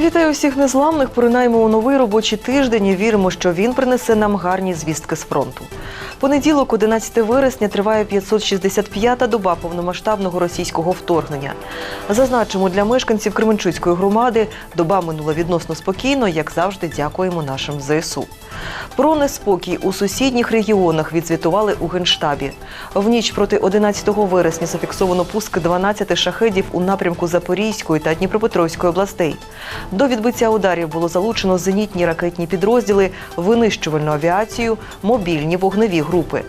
Вітаю усіх незламних. Поринаємо у новий робочий тиждень і віримо, що він принесе нам гарні звістки з фронту. Понеділок, 11 вересня, триває 565-та доба повномасштабного російського вторгнення. Зазначимо, для мешканців Кременчуцької громади доба минула відносно спокійно, як завжди, дякуємо нашим ЗСУ. Про неспокій у сусідніх регіонах відзвітували у Генштабі. В ніч проти 11 вересня зафіксовано пуск 12 шахедів у напрямку Запорізької та Дніпропетровської областей. До відбиття ударів було залучено зенітні ракетні підрозділи, винищувальну авіацію, мобільні вогневі групи.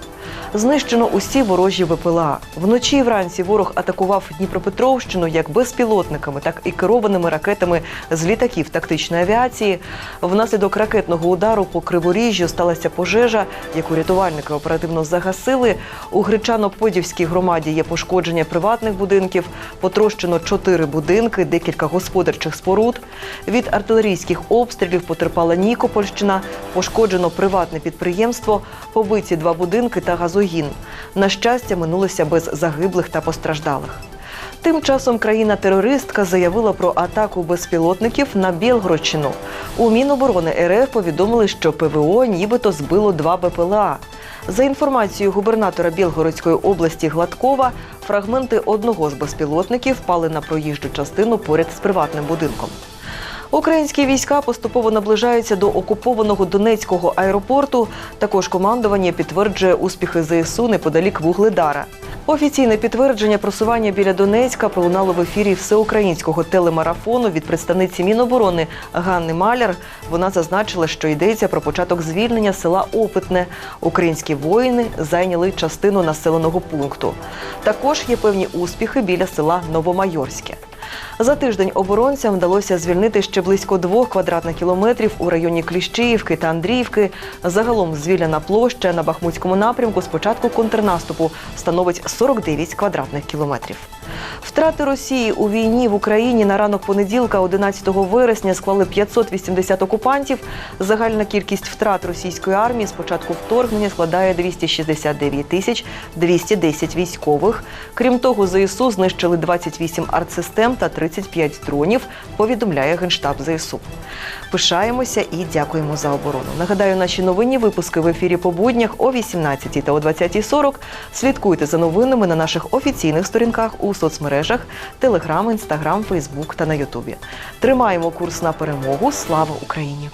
Знищено усі ворожі ВПЛА. Вночі і вранці ворог атакував Дніпропетровщину як безпілотниками, так і керованими ракетами з літаків тактичної авіації. Внаслідок ракетного удару по Криворіжжю сталася пожежа, яку рятувальники оперативно загасили. У Гречано-Подівській громаді є пошкодження приватних будинків, потрощено чотири будинки, декілька господарчих споруд. Від артилерійських обстрілів потерпала Нікопольщина, пошкоджено приватне підприємство, побиті два будинки та газогін. На щастя, минулося без загиблих та постраждалих. Тим часом країна-терористка заявила про атаку безпілотників на Білгородщину. У Міноборони РФ повідомили, що ПВО нібито збило два БПЛА. За інформацією губернатора Білгородської області Гладкова, фрагменти одного з безпілотників впали на проїжджу частину поряд з приватним будинком. Українські війська поступово наближаються до окупованого Донецького аеропорту. Також командування підтверджує успіхи ЗСУ неподалік Вугледара. Офіційне підтвердження просування біля Донецька пролунало в ефірі всеукраїнського телемарафону від представниці Міноборони Ганни Маляр. Вона зазначила, що йдеться про початок звільнення села Опитне. Українські воїни зайняли частину населеного пункту. Також є певні успіхи біля села Новомайорське. За тиждень оборонцям вдалося звільнити ще близько двох квадратних кілометрів у районі Кліщіївки та Андріївки. Загалом звільнена площа на Бахмутському напрямку з початку контрнаступу становить 49 квадратних кілометрів. Втрати Росії у війні в Україні на ранок понеділка, 11 вересня, склали 580 окупантів. Загальна кількість втрат російської армії з початку вторгнення складає 269 тисяч 210 військових. Крім того, ЗСУ знищили 28 артсистем та 35 дронів. Повідомляє генштаб ЗСУ. Пишаємося і дякуємо за оборону. Нагадаю, наші новинні випуски в ефірі по буднях о 18 та о 20.40. Слідкуйте за новинами на наших офіційних сторінках у соцмережах Телеграм, Інстаграм, Фейсбук та на Ютубі. Тримаємо курс на перемогу. Слава Україні!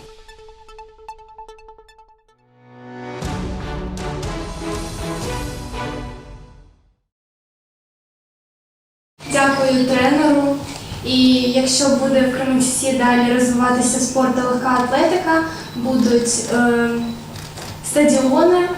Дякую тренеру. І якщо буде в Кременчуці далі розвиватися спорт та легка атлетика, будуть е, стадіони,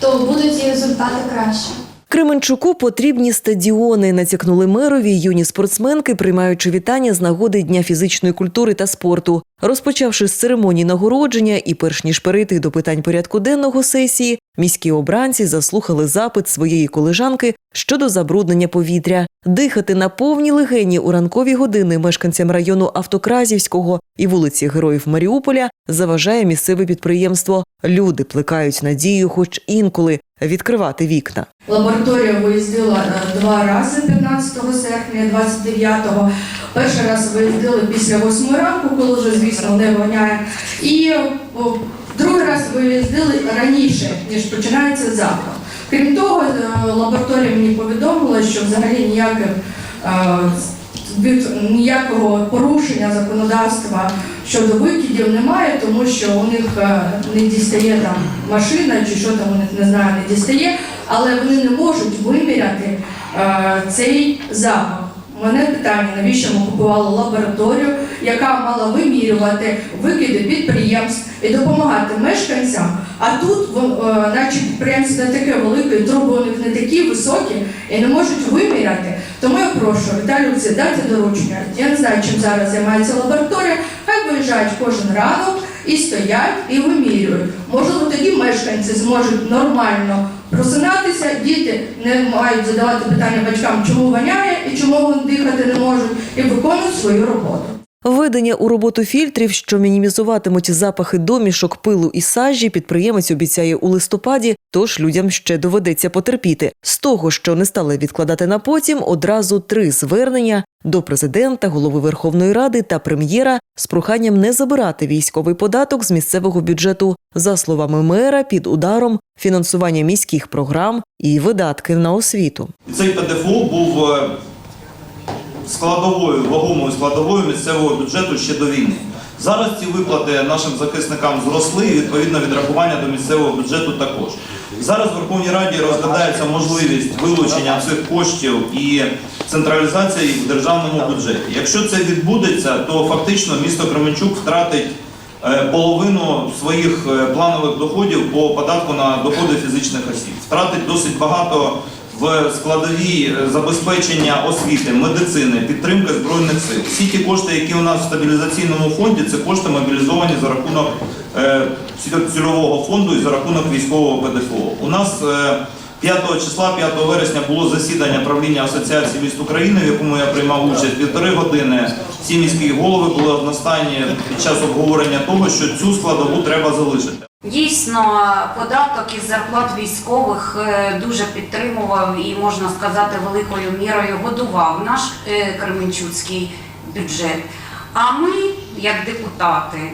то будуть і результати краще. Кременчуку потрібні стадіони, натякнули мерові юні спортсменки, приймаючи вітання з нагоди Дня фізичної культури та спорту. Розпочавши з церемонії нагородження і перш ніж перейти до питань порядку денного сесії, міські обранці заслухали запит своєї колежанки щодо забруднення повітря. Дихати на повній легені у ранкові години мешканцям району Автокразівського і вулиці Героїв Маріуполя заважає місцеве підприємство. Люди плекають надію, хоч інколи відкривати вікна. Лабораторія виїздила е, два рази 15 серпня, 29-го. Перший раз виїздили після 8 ранку, коли вже, звісно, не воняє. І другий раз виїздили раніше, ніж починається запах. Крім того, е, лабораторія мені повідомила, що взагалі ніяких, е, від- ніякого порушення законодавства щодо викидів немає, тому що у них е, не дістає там машина чи що там у них не знаю, не дістає, але вони не можуть виміряти е, цей запах. Мене питання, навіщо ми купували лабораторію, яка мала вимірювати викиди підприємств і допомагати мешканцям. А тут е, наче підприємство не таке велике, труби у них не такі високі і не можуть виміряти. Тому я прошу Віталію Олексій, дайте доручення. Я не знаю, чим зараз займається лабораторія. Хай виїжджають кожен ранок і стоять і вимірюють. Можливо, тоді мешканці зможуть нормально просинатися, діти не мають задавати питання батькам, чому воняє і чому вони дихати не можуть, і виконують свою роботу. Введення у роботу фільтрів, що мінімізуватимуть запахи домішок, пилу і сажі, підприємець обіцяє у листопаді, тож людям ще доведеться потерпіти. З того, що не стали відкладати на потім, одразу три звернення до президента, голови Верховної Ради та прем'єра з проханням не забирати військовий податок з місцевого бюджету. За словами мера, під ударом фінансування міських програм і видатки на освіту. Цей ПДФО був е, складовою, вагомою складовою місцевого бюджету ще до війни. Зараз ці виплати нашим захисникам зросли і відповідно відрахування до місцевого бюджету також. Зараз в Верховній Раді розглядається можливість вилучення цих коштів і централізація їх в державному бюджеті. Якщо це відбудеться, то фактично місто Кременчук втратить е, половину своїх е, планових доходів по податку на доходи фізичних осіб. Втратить досить багато в складовій е, забезпечення освіти, медицини, підтримки збройних сил. Всі ті кошти, які у нас в стабілізаційному фонді, це кошти мобілізовані за рахунок е, цільового фонду і за рахунок військового ПДФО. У нас е, 5 числа, 5 вересня було засідання правління Асоціації міст України, в якому я приймав участь півтори години. Всі міські голови були одностайні під час обговорення того, що цю складову треба залишити. Дійсно, податок із зарплат військових е, дуже підтримував і, можна сказати, великою мірою годував наш е, Кременчуцький бюджет. А ми, як депутати,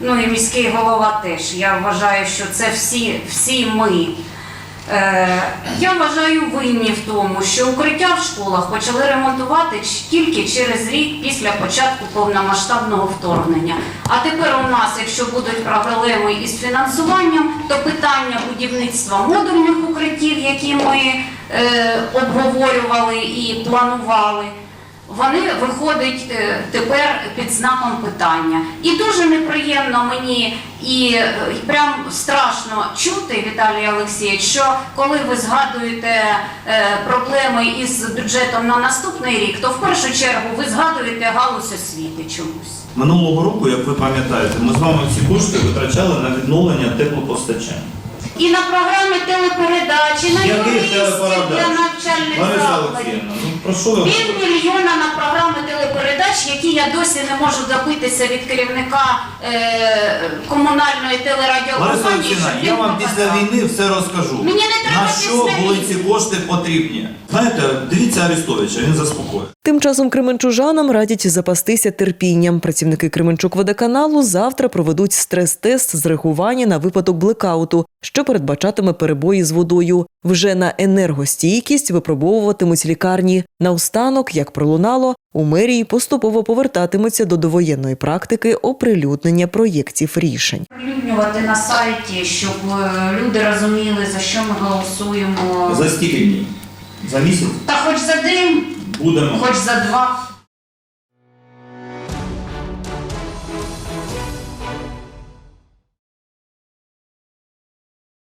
ну і міський голова теж, я вважаю, що це всі, всі ми. Е, Я вважаю винні в тому, що укриття в школах почали ремонтувати тільки через рік після початку повномасштабного вторгнення. А тепер у нас, якщо будуть проблеми із фінансуванням, то питання будівництва модульних укриттів, які ми е, обговорювали і планували. Вони виходять е, тепер під знаком питання. І дуже неприємно мені і е, прям страшно чути, Віталій Олексійович, що коли ви згадуєте е, проблеми із бюджетом на наступний рік, то в першу чергу ви згадуєте галузь освіти чомусь. Минулого року, як ви пам'ятаєте, ми з вами ці кошти витрачали на відновлення теплопостачання. І на програми телепередачі, на Яких юристів телепередач? для навчальних Лариса закладів. Олексіївна, ну про що ви? Півмільйона на програми телепередач, які я досі не можу добитися від керівника е, комунальної Лариса телерадіокомпанії. Олексіївна, щоб я він вам після показав. війни все розкажу. Мені не треба На що після були війни. ці кошти потрібні? Знаєте, дивіться Арестовича, він заспокоїть. Тим часом кременчужанам радять запастися терпінням. Працівники Кременчук водоканалу завтра проведуть стрес-тест з реагування на випадок блекауту, що передбачатиме перебої з водою. Вже на енергостійкість випробовуватимуть лікарні. Наостанок, як пролунало, у мерії поступово повертатимуться до довоєнної практики оприлюднення проєктів рішень. Оприлюднювати на сайті, щоб е, люди розуміли, за що ми голосуємо. За скільки днів? За місяць? Та хоч за день, Будемо. хоч за два.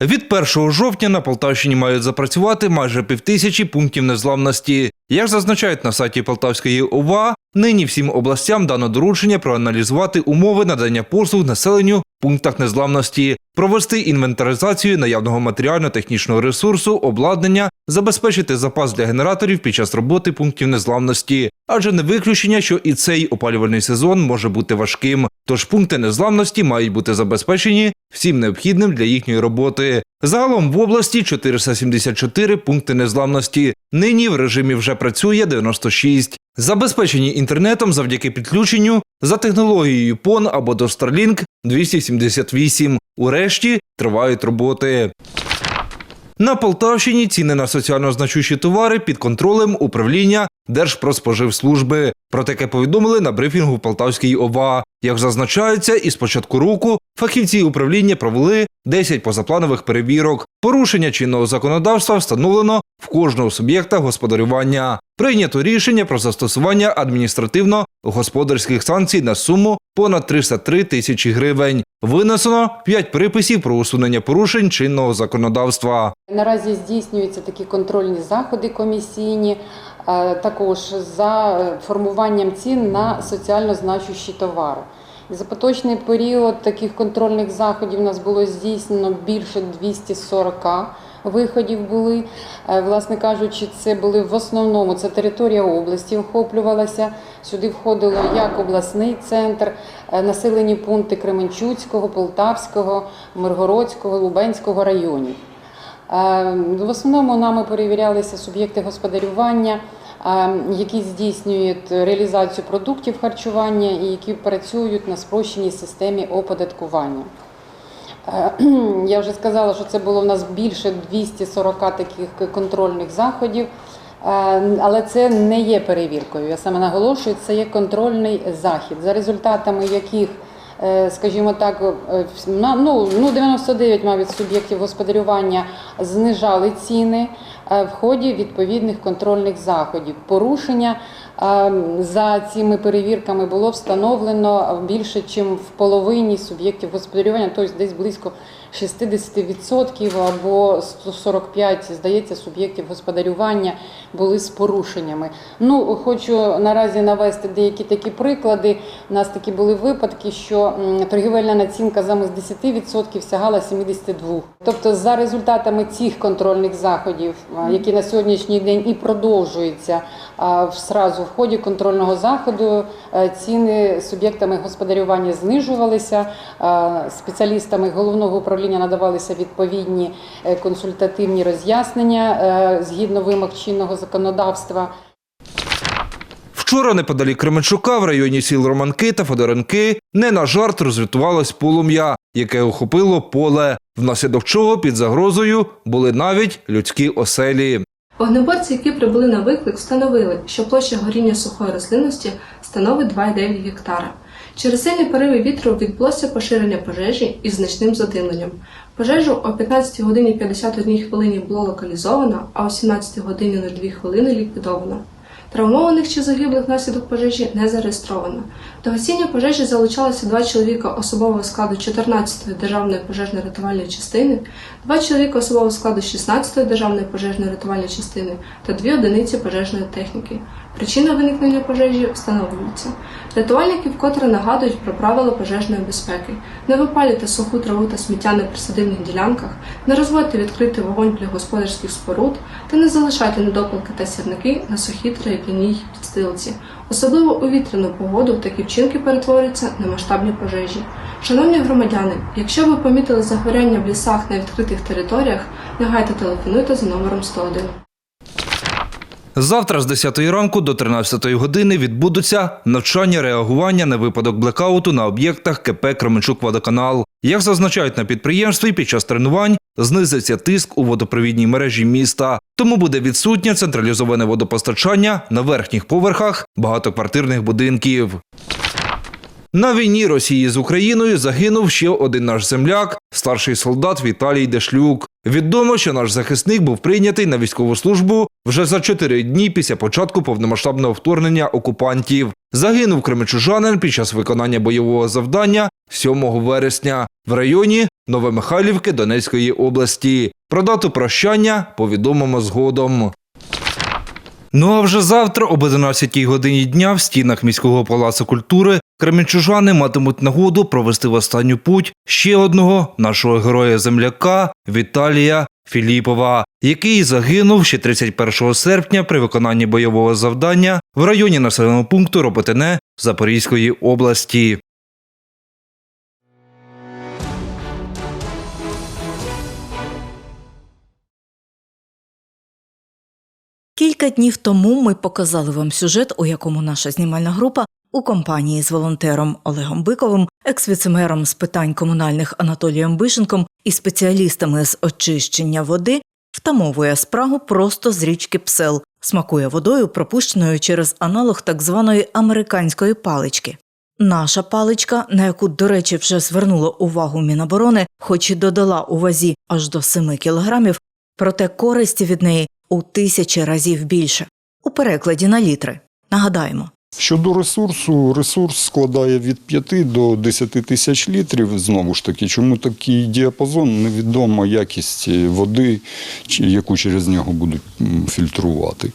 Від 1 жовтня на Полтавщині мають запрацювати майже півтисячі пунктів незламності. Як зазначають на сайті Полтавської ОВА, нині всім областям дано доручення проаналізувати умови надання послуг населенню в пунктах незламності, провести інвентаризацію наявного матеріально-технічного ресурсу, обладнання, забезпечити запас для генераторів під час роботи пунктів незламності. Адже не виключення, що і цей опалювальний сезон може бути важким. Тож пункти незламності мають бути забезпечені всім необхідним для їхньої роботи. Загалом в області 474 пункти незламності. Нині в режимі вже працює 96. Забезпечені інтернетом завдяки підключенню за технологією PON або до Starlink 278. Урешті тривають роботи. На Полтавщині ціни на соціально значущі товари під контролем управління Держпродспоживслужби. Про таке повідомили на брифінгу в Полтавській ОВА. Як зазначається, із початку року фахівці управління провели 10 позапланових перевірок. Порушення чинного законодавства встановлено в кожного суб'єкта господарювання. Прийнято рішення про застосування адміністративно-господарських санкцій на суму понад 303 тисячі гривень. Винесено 5 приписів про усунення порушень чинного законодавства. Наразі здійснюються такі контрольні заходи комісійні, також за е, формуванням цін на соціально значущі товари. За поточний період таких контрольних заходів у нас було здійснено більше 240 виходів були. Е, Власне кажучи, це були в основному це територія області охоплювалася. Сюди входило як обласний центр, е, населені пункти Кременчуцького, Полтавського, Миргородського, Лубенського районів. Е, В основному нами перевірялися суб'єкти господарювання, е, які здійснюють реалізацію продуктів харчування і які працюють на спрощеній системі оподаткування. Е, Я вже сказала, що це було в нас більше 240 таких контрольних заходів, але це не є перевіркою. Я саме наголошую, це є контрольний захід, за результатами яких, скажімо так, е, ну, ну 99 мабуть, суб'єктів господарювання знижали ціни е, в ході відповідних контрольних заходів. Порушення е, за цими перевірками було встановлено більше, ніж в половині суб'єктів господарювання, тобто десь близько 60% або 145, здається, суб'єктів господарювання були з порушеннями. Ну, хочу наразі навести деякі такі приклади. У нас такі були випадки, що торгівельна націнка замість 10% сягала 72%. Тобто, за результатами цих контрольних заходів, які на сьогоднішній день і продовжуються, сразу в ході контрольного заходу е, ціни суб'єктами господарювання знижувалися, спеціалістами головного управління надавалися відповідні е, консультативні роз'яснення е, згідно вимог чинного законодавства. Вчора неподалік Кременчука в районі сіл Романки та Федоренки не на жарт розвітувалось полум'я, яке охопило поле, внаслідок чого під загрозою були навіть людські оселі. Вогнеборці, які прибули на виклик, встановили, що площа горіння сухої рослинності становить 2,9 гектара. Через сильні пориви вітру відбулося поширення пожежі із значним задимленням. Пожежу о 15 годині 51 хвилині було локалізовано, а о 17 годині 02 хвилини ліквідовано. Травмованих чи загиблих внаслідок пожежі не зареєстровано. До гасіння пожежі залучалося два чоловіка особового складу 14-ї державної пожежно-рятувальної частини, два чоловіка особового складу 16-ї державної пожежно-рятувальної частини та дві одиниці пожежної техніки. Причина виникнення пожежі встановлюється. Рятувальники вкотре нагадують про правила пожежної безпеки: не випалюйте суху траву та сміття на присадибних ділянках, не розводьте відкритий вогонь для господарських споруд та не залишайте недопалки та сірники на сухій трав'яній підстилці. Особливо у вітряну погоду такі вчинки перетворюються на масштабні пожежі. Шановні громадяни, якщо ви помітили загоряння в лісах на відкритих територіях, негайно телефонуйте за номером 101. Завтра з 10 ранку до 13 години відбудуться навчання реагування на випадок блекауту на об'єктах КП Кременчук-Водоканал. Як зазначають на підприємстві, під час тренувань знизиться тиск у водопровідній мережі міста, тому буде відсутнє централізоване водопостачання на верхніх поверхах багатоквартирних будинків. На війні Росії з Україною загинув ще один наш земляк, старший солдат Віталій Дешлюк. Відомо, що наш захисник був прийнятий на військову службу вже за чотири дні після початку повномасштабного вторгнення окупантів. Загинув кременчужанин під час виконання бойового завдання 7 вересня в районі Новомихайлівки Донецької області. Про дату прощання повідомимо згодом. Ну а вже завтра об 11 годині дня в стінах міського палацу культури кременчужани матимуть нагоду провести в останню путь ще одного нашого героя-земляка Віталія Філіпова, який загинув ще 31 серпня при виконанні бойового завдання в районі населеного пункту Роботине Запорізької області. Кілька днів тому ми показали вам сюжет, у якому наша знімальна група у компанії з волонтером Олегом Биковим, екс-віцемером з питань комунальних Анатолієм Бишенком і спеціалістами з очищення води втамовує спрагу просто з річки Псел, смакує водою, пропущеною через аналог так званої американської палички. Наша паличка, на яку, до речі, вже звернуло увагу Міноборони, хоч і додала у вазі аж до 7 кілограмів, проте користі від неї у тисячі разів більше. У перекладі на літри. Нагадаємо. Щодо ресурсу, ресурс складає від 5 до 10 тисяч літрів. Знову ж таки, чому такий діапазон? Невідома якість води, яку через нього будуть фільтрувати.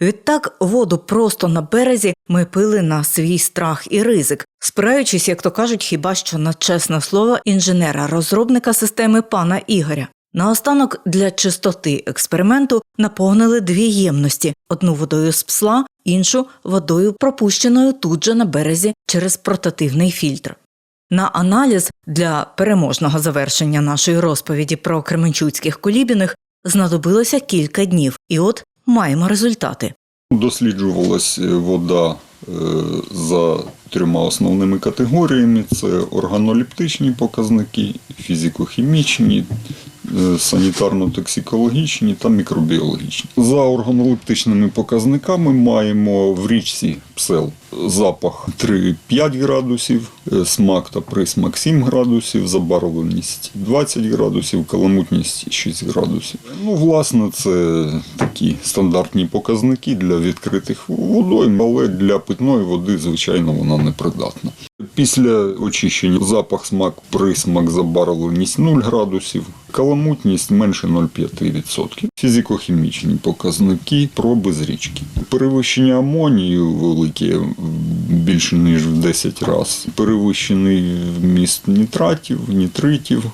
Відтак воду просто на березі ми пили на свій страх і ризик, спираючись, як то кажуть, хіба що на чесне слово інженера-розробника системи пана Ігоря. Наостанок для чистоти експерименту наповнили дві ємності: одну водою з псла, іншу водою, пропущеною тут же на березі через портативний фільтр. На аналіз для переможного завершення нашої розповіді про кременчуцьких колібіних знадобилося кілька днів, і от маємо результати. Досліджувалась вода е, за трьома основними категоріями: це органолептичні показники, фізико-хімічні, е, санітарно-токсикологічні та мікробіологічні. За органолептичними показниками маємо в річці псел запах 3-5 градусів, е, смак та присмак 7 градусів, забарвленість 20 градусів, каламутність 6 градусів. Ну, власне, це такі стандартні показники для відкритих водойм, але для питної води, звичайно, вона непридатна. Після очищення запах, смак, присмак, забарвленість 0 градусів, каламутність менше 0,5%. Фізико-хімічні показники проби з річки. Перевищення амонію велике більше ніж в 10 разів. Перевищений вміст нітратів, нітритів.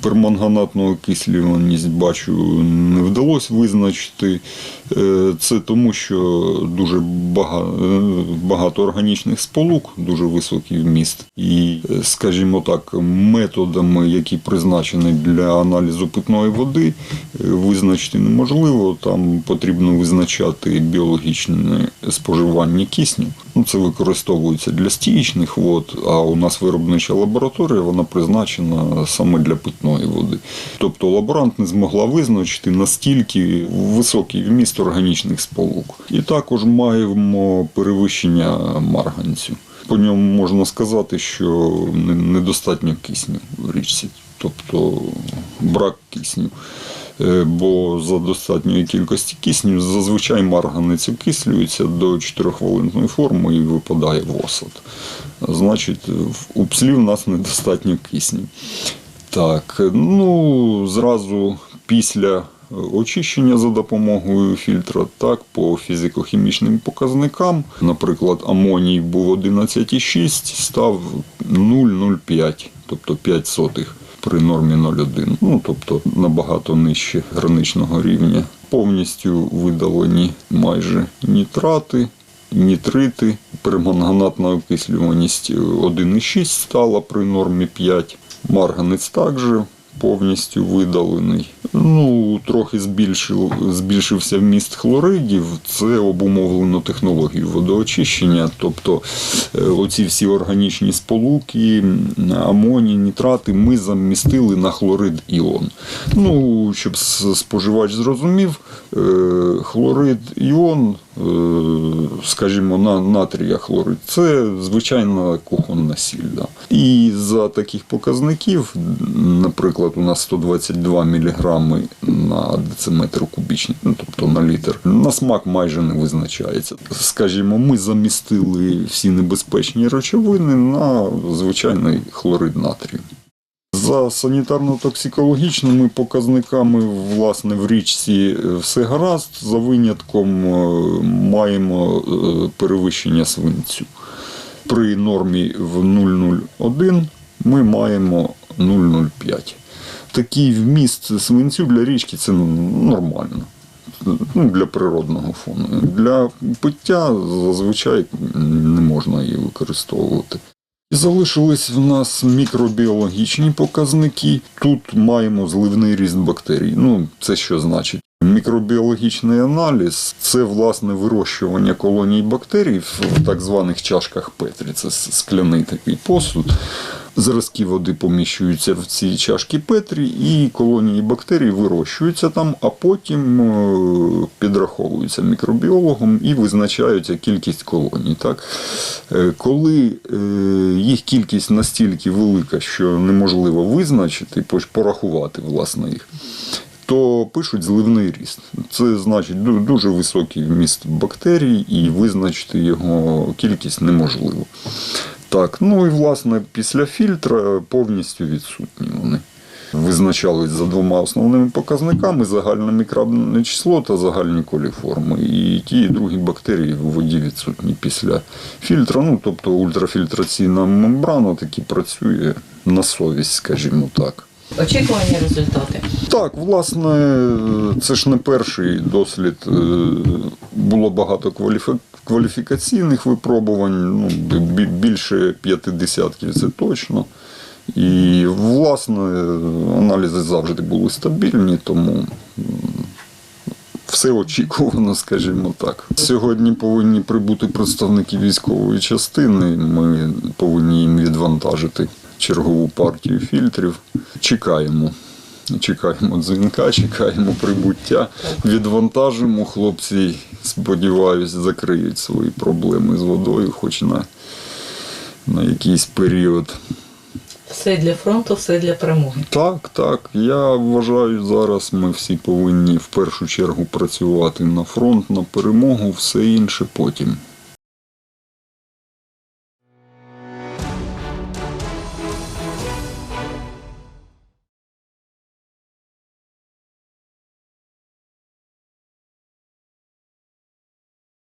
Перманганатну окислюваність бачу не вдалося визначити. Е, Це тому, що дуже е, багато органічних сполук, дуже високий вміст. І, е, скажімо так, методами, які призначені для аналізу питної води, визначити неможливо. Там потрібно визначати біологічне споживання кисню. Ну, це використовується для стічних вод, а у нас виробнича лабораторія, вона призначена саме для питної води. Тобто лаборант не змогла визначити настільки високий вміст органічних сполук. І також маємо перевищення марганцю. По ньому можна сказати, що недостатньо кисню в річці, тобто брак кисню. Е, Бо за достатньої кількості кисню зазвичай марганець окислюється до 4-хвилинної форми і випадає в осад. Значить, у пслів у нас недостатньо кисню. Так, ну зразу після очищення за допомогою фільтра, так, по фізико-хімічним показникам. Наприклад, амоній був 11,6, став 0,05, тобто 5 сотих при нормі 0,1. Ну, тобто набагато нижче граничного рівня. Повністю видалені майже нітрати, нітрити, перманганатна окислюваність 1,6 стала при нормі 5. Марганець також повністю видалений. Ну, трохи збільшив, збільшився вміст хлоридів. Це обумовлено технологією водоочищення. Тобто е, оці всі органічні сполуки, м, амоній, нітрати ми замістили на хлорид іон. Ну, щоб споживач зрозумів, е, хлорид іон, е, скажімо, на натрія хлорид, це звичайна кухонна сіль. І за таких показників, наприклад, у нас 122 мг на дециметр кубічний, ну, тобто на літр, на смак майже не визначається. Скажімо, ми замістили всі небезпечні речовини на звичайний хлорид натрію. За санітарно-токсикологічними показниками, власне, в річці е, все гаразд. За винятком е, маємо е, перевищення свинцю. При нормі в 0,01 ми маємо 0,05. Такий вміст свинцю для річки це ну, нормально. Ну, для природного фону. Для пиття зазвичай не можна її використовувати. І Залишились в нас мікробіологічні показники. Тут маємо зливний ріст бактерій. Ну, це що значить? Мікробіологічний аналіз це власне вирощування колоній бактерій в так званих чашках Петрі. Це скляний такий посуд. Зразки води поміщуються в ці чашки Петрі, і колонії бактерій вирощуються там, а потім е, підраховуються мікробіологом і визначається кількість колоній. Так? Е, Коли е, їх кількість настільки велика, що неможливо визначити, порахувати власне їх, то пишуть зливний ріст. Це значить дуже високий вміст бактерій, і визначити його кількість неможливо. Так, ну і власне після фільтра повністю відсутні вони. Визначались за двома основними показниками: загальне мікробне число та загальні коліформи. І ті, і другі бактерії в воді відсутні після фільтра. Ну, тобто ультрафільтраційна мембрана таки працює на совість, скажімо так. Очікувані результати. Так, власне, це ж не перший дослід. Е, Було багато кваліфікаційних випробувань, ну, більше п'яти десятків, це точно. І, власне, аналізи завжди були стабільні, тому все очікувано, скажімо так. Сьогодні повинні прибути представники військової частини. Ми повинні їм відвантажити чергову партію фільтрів. Чекаємо. Чекаємо дзвінка, чекаємо прибуття, відвантажимо. Хлопці, сподіваюсь, закриють свої проблеми з водою, хоч на, на якийсь період. Все для фронту, все для перемоги. Так, так. Я вважаю, зараз ми всі повинні в першу чергу працювати на фронт, на перемогу, все інше потім.